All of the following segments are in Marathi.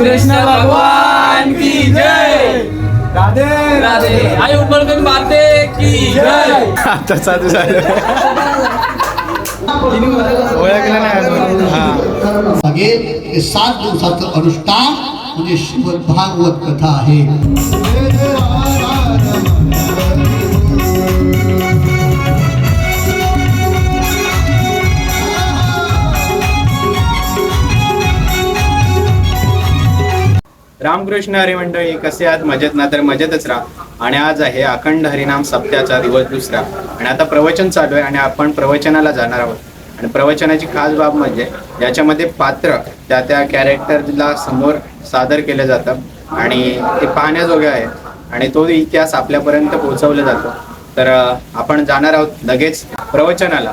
कृष्ण भगवान की जय। राधे राधे। आई उमरगन माते की जय। आता चालू झालं. ओळखलं नाही अजून हा मागे हे सात दिवसाचं अनुष्ठान म्हणजे श्रीमद भागवत कथा आहे. रामकृष्ण हरी मंडळी कसे आहात? मजेत ना? तर मजेतच राहा. आणि आज आहे अखंड हरिनाम सप्त्याचा दिवस दुसरा. आणि आता प्रवचन चालू आहे आणि आपण प्रवचनाला जाणार आहोत. आणि प्रवचनाची खास बाब म्हणजे याच्यामध्ये पात्र त्या त्या कॅरेक्टरला समोर सादर केलं जातं. आणि ते पाहण्याजोगे आहे. आणि तो इतिहास आपल्यापर्यंत पोहोचवला जातो. तर आपण जाणार आहोत लगेच प्रवचनाला.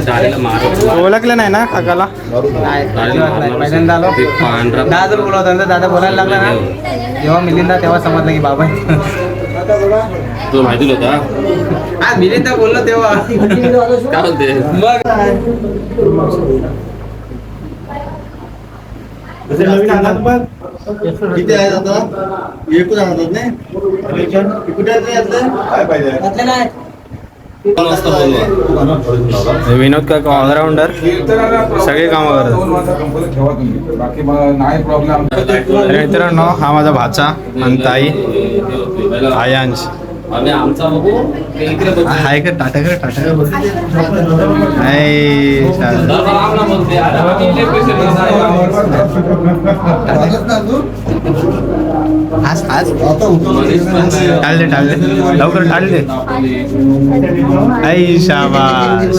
ओळखलं नाही ना काकाला? पहिल्यांदा आलो. पांढरा दादा बोलवता नंतर दादा बोलायला लागला ना? जेव्हा मिलिंदा तेव्हा समजलं की बाबा. तुला माहिती होता हा? मिलिंदा बोललो तेव्हा. काय बोलते किती आहेत आता? एकूण आणतात नाही कुठे काय पाहिजे? विनोद काका ऑलराऊंडर. सगळे कामं करतात. बाकी मला नाही प्रॉब्लेम तर मित्रांनो हा माझा भाचा आणि ताई आयांश. आम्ही आमचा बघू इकडे बघू. हाय कर टाटा कर टाटा कर. हाय, बोलते अरे इकडे पैसे हास मनीष पण नाही. टाळ दे टाळ दे लवकर टाळ दे आई शाबास.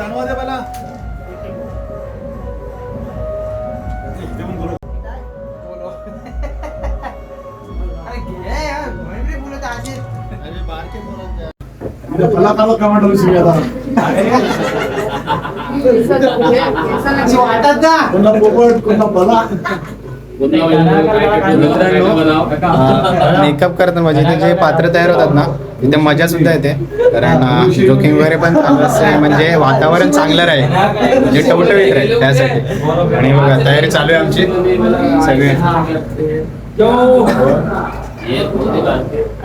दे जानवा दे मला कोणा पोपट कोणा बला मेकअप करतात म्हणजे इथे जे पात्र तयार होतात ना तिथे मजा सुद्धा येते. कारण जोकिंग वगैरे पण चालू असते. म्हणजे वातावरण चांगलं राहील. म्हणजे टवटवीत राहील त्यासाठी. आणि बघा तयारी चालू आहे आमची. सगळे.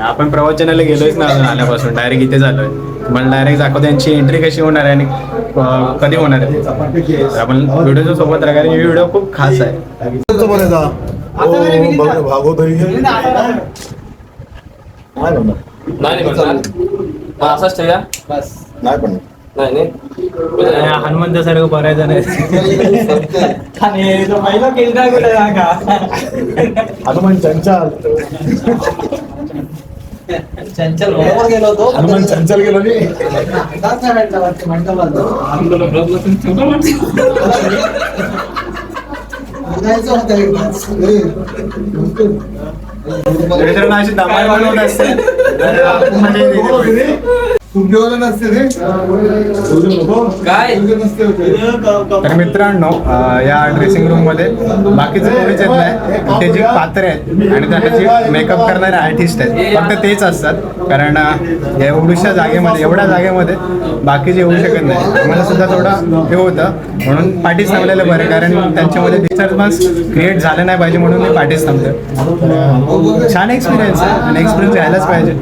आपण प्रवचनाला गेलोच ना अजून आल्यापासून. डायरेक्ट इथे झालोय मला डायरेक्ट दाखव त्यांची एंट्री कशी होणार आहे आणि कधी होणार आहे आपण व्हिडिओच्या सोबत राहा कारण ही व्हिडिओ खूप खास आहे. भागवत नाही नाही म्हणणार. हा, असाच ठेवूया नाही पण नाही नाही हनुमंतासारखं बरायचं नाही आणि तो पहिला केला कुठे का हनुमान चंचल चंचल बरोबर गेलो होतो हनुमान चंचल गेलो नी मित्रांनो अशी धमाल बनवत असते तर आपण म्हणजे काय? तर मित्रांनो या ड्रेसिंग रूममध्ये बाकीचे कोणीच येत नाही. ते जे पात्र आहेत आणि त्यांना जे मेकअप करणारे आर्टिस्ट आहेत फक्त तेच असतात. कारण एवढ्याशा जागेमध्ये एवढ्या जागेमध्ये बाकीचे येऊ शकत नाही. आम्हाला सुद्धा थोडं हे होतं. म्हणून पाठीच थांबलेलं बरं कारण त्यांच्यामध्ये डिस्टर्बन्स क्रिएट झालं नाही पाहिजे म्हणून मी पाठीच थांबतो छान एक्सपिरियन्स आहे. आणि एक्सपिरियन्स घ्यायलाच पाहिजे.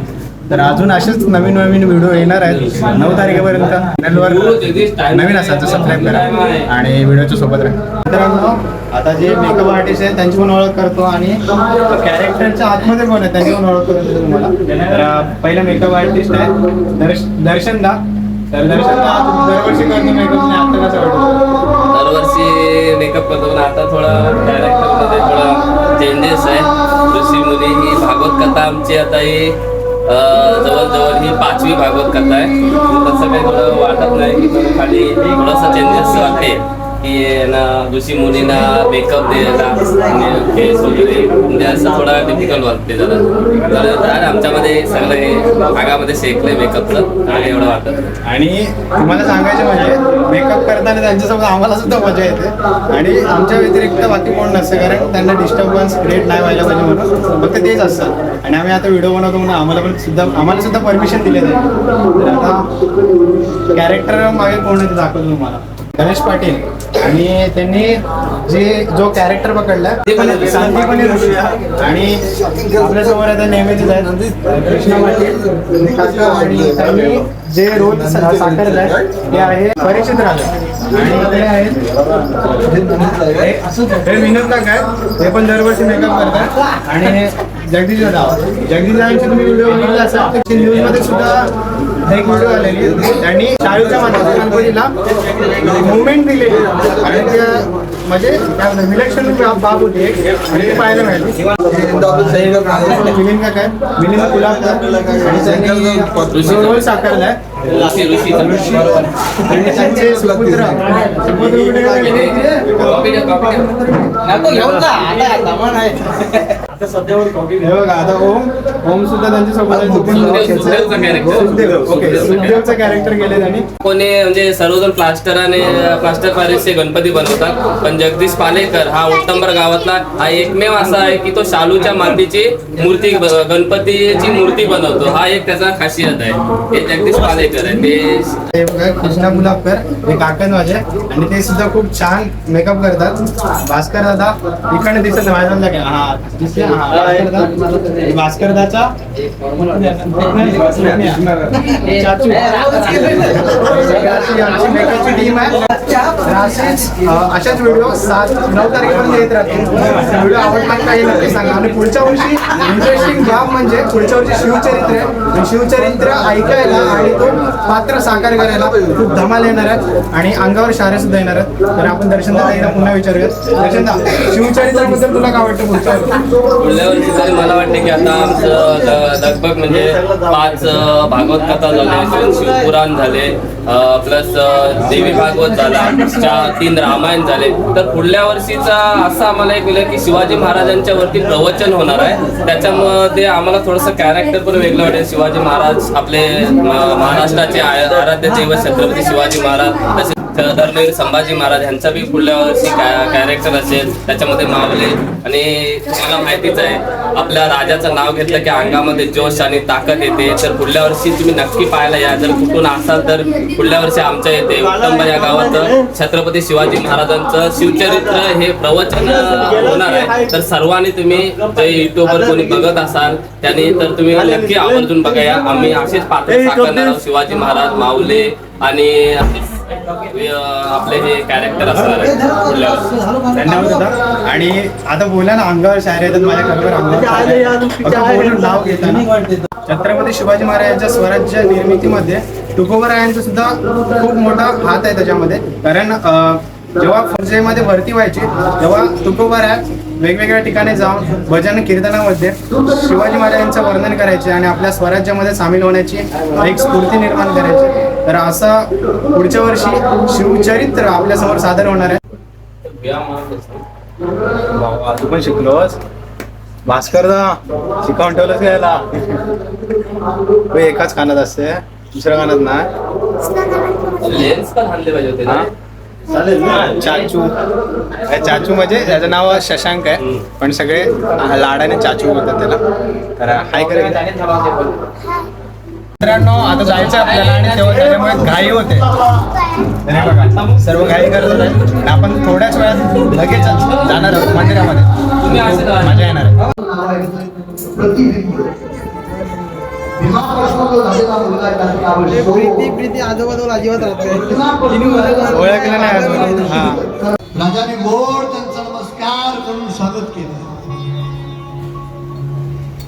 तर अजून असेच नवीन नवीन व्हिडिओ येणार आहेत. नऊ तारखेपर्यंत चॅनलवर नवीन असाल तर सबस्क्राईब करा. आणि व्हिडिओच्या सोबत राहा. मित्रांनो आता जे मेकअप आर्टिस्ट आहेत त्यांची पण ओळख करतो आणि कॅरेक्टरच्या आतमध्ये कोण आहे त्यांची पण ओळख करतो तुम्हाला. तर पहिला मेकअप आर्टिस्ट आहे दर्श दर्शन दा तर दर्शन दा दरवर्षी करतो मेकअप आता कसं वाटतं दरवर्षी मेकअप करतो पण आता थोडा कॅरेक्टर थोडा चेंजेस आहे. ऋषी मुली ही भागवत कथा आमची आता ही जवळजवळ ही पाचवी भागवत कथा आहे. तसं काही थोडं वाटत नाही की खाली थोडंसं चेंजेस वाटते की ना मेकअप द्यायला आणि फेस वगैरे म्हणजे असं थोडा डिफिकल्ट वाटते जरा. तर आमच्यामध्ये सगळं हे भागामध्ये शेकले मेकअपचं आणि एवढं वाटत? आणि तुम्हाला सांगायचं म्हणजे मेकअप करताना त्यांच्यासोबत आम्हाला सुद्धा मजा येते. आणि आमच्या व्यतिरिक्त बाकी कोण नसतं कारण त्यांना डिस्टर्बन्स क्रिएट नाही व्हायला पाहिजे म्हणून फक्त तेच असतात. आणि आम्ही आता व्हिडिओ बनवतो म्हणून आम्हाला पण सुद्धा आम्हाला सुद्धा परमिशन दिले जाईल तर आता कॅरेक्टर मागे कोण आहे ते दाखवतो तुम्हाला. गणेश पाटील आणि त्यांनी जे जो कॅरेक्टर पकडला ते पण सांदीपणी ऋषी आणि आपल्यासमोर आता नेहमीच आहेत. कृष्णा पाटील आणि त्यांनी जे रोल सा- साकारलंय ते आहे राहले आणि ते आहेत हे विनोद काका आहेत. ते पण दरवर्षी मेकअप करतात. आणि हे जगदीश दादा. जगदीश दादांचे तुम्ही व्हिडिओ बघितले असाल न्यूजमध्ये सुद्धा एक व्हिडिओ आलेली त्यांनी शाळेच्या माध्यमातून गणपतीला मुवमेंट दिलेली आणि त्या म्हणजे काय विलक्षण बाब होती एक. आणि ते पाहायला मिळाली. मिलिंद काय आहेत, मिलिंद कुलाबकर आणि त्यांनी रोल साकारलाय. त्यांचे सुपुत्र आता बघा आता ओम ओम सुद्धा त्यांच्यासोबत ओके कॅरेक्टर केले त्यांनी कोणी म्हणजे सर्वजण प्लास्टर आणि प्लास्टर पॅरिसचे गणपती बनवतात पण जगदीश पालेकर हा उत्तमभर गावातला हा एकमेव असा आहे की तो शालूच्या मातीची मूर्ती गणपतीची मूर्ती बनवतो हा एक त्याचा खासियत आहे. हे जगदीश पालेकर. ते कृष्णा गुलाबकर हे काकण माझे आणि ते सुद्धा खूप छान मेकअप करतात. भास्कर दादा इकडे दिसत माझ्या हा? हा, भास्कर आमची मेकअपची टीम आहे. असेच अशाच व्हिडिओ सात नऊ तारखेपर्यंत येत राहतील. व्हिडिओ आवडला काही नक्की सांगा. आणि पुढच्या वर्षी इंटरेस्टिंग बाब म्हणजे पुढच्या वर्षी शिवचरित्र आहे. शिवचरित्र ऐकायला आणि तो पात्र साकार करायला खूप धमाल येणार आहेत आणि अंगावर शारे सुद्धा येणार आहेत. तर आपण दर्शन एकदा पुन्हा विचारूयात. दर्शन शिवचरित्राबद्दल तुला काय वाटतं पुढच्या पुढल्या वर्षी मला वाटते की आता आमचं लगभग म्हणजे पाच भागवत कथा झाले दोन शिवपुराण झाले प्लस देवी भागवत झाला चार तीन रामायण झाले. तर पुढल्या वर्षीचा असं आम्हाला एक मिळेल की शिवाजी महाराजांच्या वरती प्रवचन होणार आहे. त्याच्यामध्ये आम्हाला थोडंसं कॅरेक्टर पण वेगळं वाटेल. शिवाजी महाराज आपले महाराष्ट्राचे आराध्य दैवत छत्रपती शिवाजी महाराज तसे धर्मवीर संभाजी महाराज यांचा बी पुढल्या वर्षी कॅरेक्टर असेल त्याच्यामध्ये मावले आणि तुम्हाला माहितीच आहे आपल्या राजाचं नाव घेतलं की अंगामध्ये जोश आणि ताकद येते. तर पुढल्या वर्षी तुम्ही नक्की पाहायला या. जर कुठून असाल तर पुढल्या वर्षी आमच्या येते उत्तम या गावात छत्रपती शिवाजी महाराजांचं शिवचरित्र हे प्रवचन होणार आहे. तर सर्वांनी तुम्ही जे युट्यूबवर कोणी बघत असाल त्याने तर तुम्ही नक्की आवर्जून बघा या. आम्ही असेच पात्र साकारणार शिवाजी महाराज माऊले आणि आपले हे कॅरेक्टर असणार धन्यवाद. दादा आणि आता बोला ना अंगावर शायर येतात माझ्या अंगावर बोलून नाव घेताना. छत्रपती शिवाजी महाराजांच्या स्वराज्य निर्मितीमध्ये तुकोबरायांचा सुद्धा खूप मोठा हात आहे त्याच्यामध्ये. कारण जेव्हा फौजेमध्ये भरती व्हायची तेव्हा तुकोबराय वेगवेगळ्या ठिकाणी जाऊन भजन कीर्तनामध्ये शिवाजी महाराजांचं वर्णन करायचे आणि आपल्या स्वराज्यामध्ये सामील होण्याची एक स्फूर्ती निर्माण करायची. तर असं पुढच्या वर्षी शिवचरित्र आपल्यासमोर सादर होणार आहे. तू पण शिकलोस? भास्कर शिकावून ठेवलंस घ्यायला एकाच कानात असते. दुसऱ्या कानात नाही. लेन्स पण आणले पाहिजे होते? ना. चाचू. चाचू म्हणजे त्याचं नाव शशांक आहे. पण सगळे लाडाने चाचू बोलतात त्याला. तर हाय करेल मित्रांनो आता जायचं आपल्याला आणि तेव्हा त्याच्यामुळे घाई होते. बघा सर्व घाई करत होते. आणि आपण थोड्याच वेळात लगेच जाणार आहोत मंदिरामध्ये. करा. मजा येणार आहे. प्रीती अजिबात राहत ओळखलं नाही अजून. हा. राजाने गोड त्यांचा नमस्कार करून स्वागत केलं.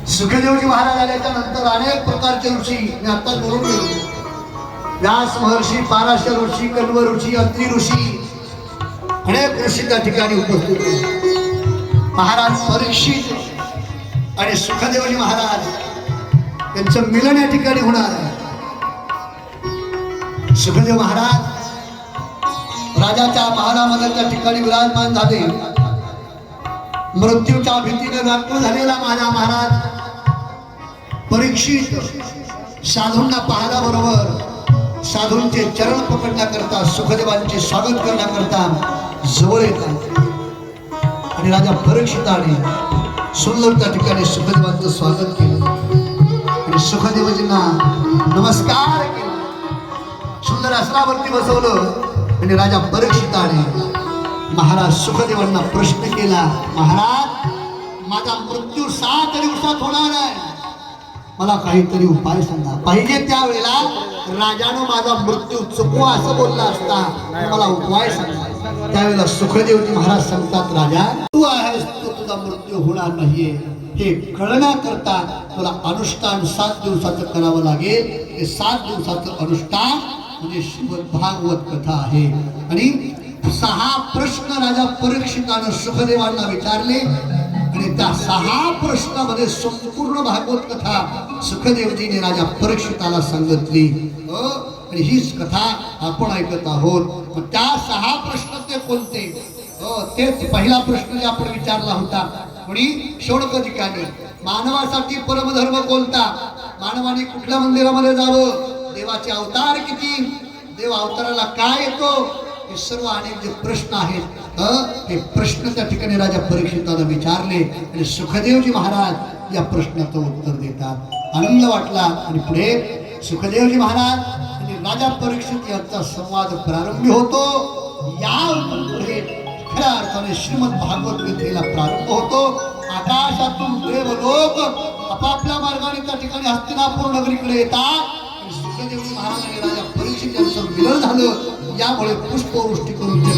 सुखदेवजी महाराज आल्याच्यानंतर अनेक प्रकारचे ऋषी मी आता बोलून गेलो. व्यास महर्षी पाराशर ऋषी कण्व ऋषी अत्रि ऋषी अनेक ऋषी त्या ठिकाणी उपस्थित होते. महाराज परीक्षित आणि सुखदेवजी महाराज यांचं मिलन या ठिकाणी होणार आहे. सुखदेव महाराज राजाच्या महालामध्ये त्या ठिकाणी विराजमान झाले. मृत्यूच्या भीतीने व्याकुळ झालेला माझा महाराज परीक्षित साधूंना पाहल्याबरोबर साधूंचे चरण पकडण्याकरता सुखदेवांचे स्वागत करण्याकरता जवळ येतात आणि राजा परीक्षिताने सुंदर त्या ठिकाणी सुखदेवांचं स्वागत केलं. सुखदेवजींना नमस्कार सुंदर आसनावरती बसवलं आणि राजा परीक्षिताने महाराज सुखदेवांना प्रश्न केला महाराज माझा मृत्यू सात दिवसात होणार आहे. मला काहीतरी उपाय सांगा. पाहिजे त्यावेळेला राजानं माझा मृत्यू चुकवा असं बोलला असता मला उपाय सांगा. त्यावेळेला सुखदेवजी महाराज सांगतात राजा तू आहेस तू तुझा मृत्यू होणार नाहीये. हे कळण्याकरता तुला अनुष्ठान सात दिवसाचं करावं लागेल. हे सात दिवसाचं अनुष्ठान म्हणजे भागवत कथा आहे. आणि सहा प्रश्न राजा परीक्षितानं सुखदेवांना विचारले. आणि त्या सहा प्रश्नामध्ये संपूर्ण भागवत कथा सुखदेवजीने राजा परीक्षिताला सांगितली. आणि हीच कथा आपण ऐकत आहोत. त्या सहा प्रश्न ते कोणते? हो तेच पहिला प्रश्न जे आपण विचारला होता. कोणी? शोणकधिकाने मानवासाठी परमधर्म कोणता? मानवाने कुठल्या मंदिरामध्ये जावं? देवाचे अवतार किती? देव अवताराला काय येतो? हे सर्व अनेक जे प्रश्न आहेत हे प्रश्न त्या ठिकाणी राजा परीक्षिताला विचारले आणि सुखदेवजी महाराज या प्रश्नाचं उत्तर देतात. आनंद वाटला आणि पुढे सुखदेवजी महाराज आणि राजा परीक्षित यांचा संवाद प्रारंभी होतो. या पुढे खऱ्या अर्थाने श्रीमद भागवत गीतेला प्रारंभ होतो. आकाशातून देव लोक आपापल्या मार्गाने त्या ठिकाणी हस्तिनापूर नगरीकडे येतात. आणि महाराज आणि राजा परीक्षित यांचं मिलन झालं. यामुळे पुष्पवृष्टी करून त्या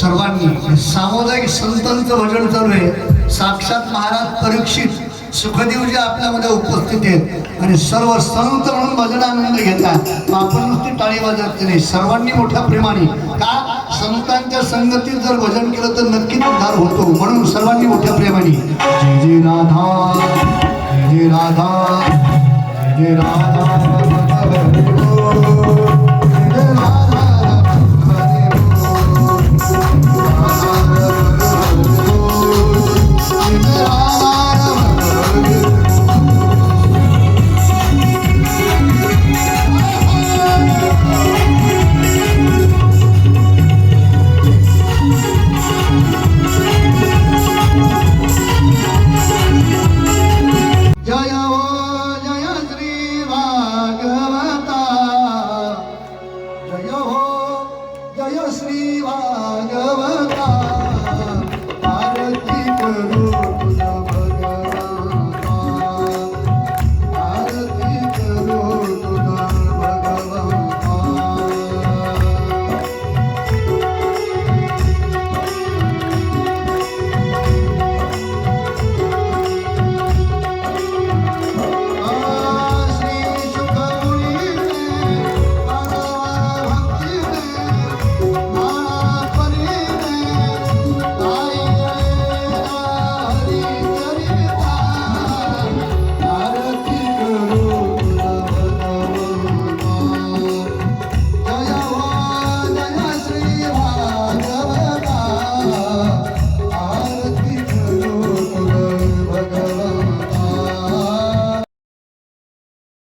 सर्वांनी सामुदायिक संतांचं भजन चालू आहे. साक्षात महाराज परीक्षित सुखदेवजी आपल्यामध्ये उपस्थित आहेत. आणि सर्व संत म्हणून भजन आनंद घेतात. आपण नुसती टाळी वाजत नाही. सर्वांनी मोठ्या प्रेमाने. का? संतांच्या संगतीत जर भजन केलं तर नक्कीच उद्धार होतो. म्हणून सर्वांनी मोठ्या प्रेमाने. जय जय राधा. जय जय राधा. जय जय राधा.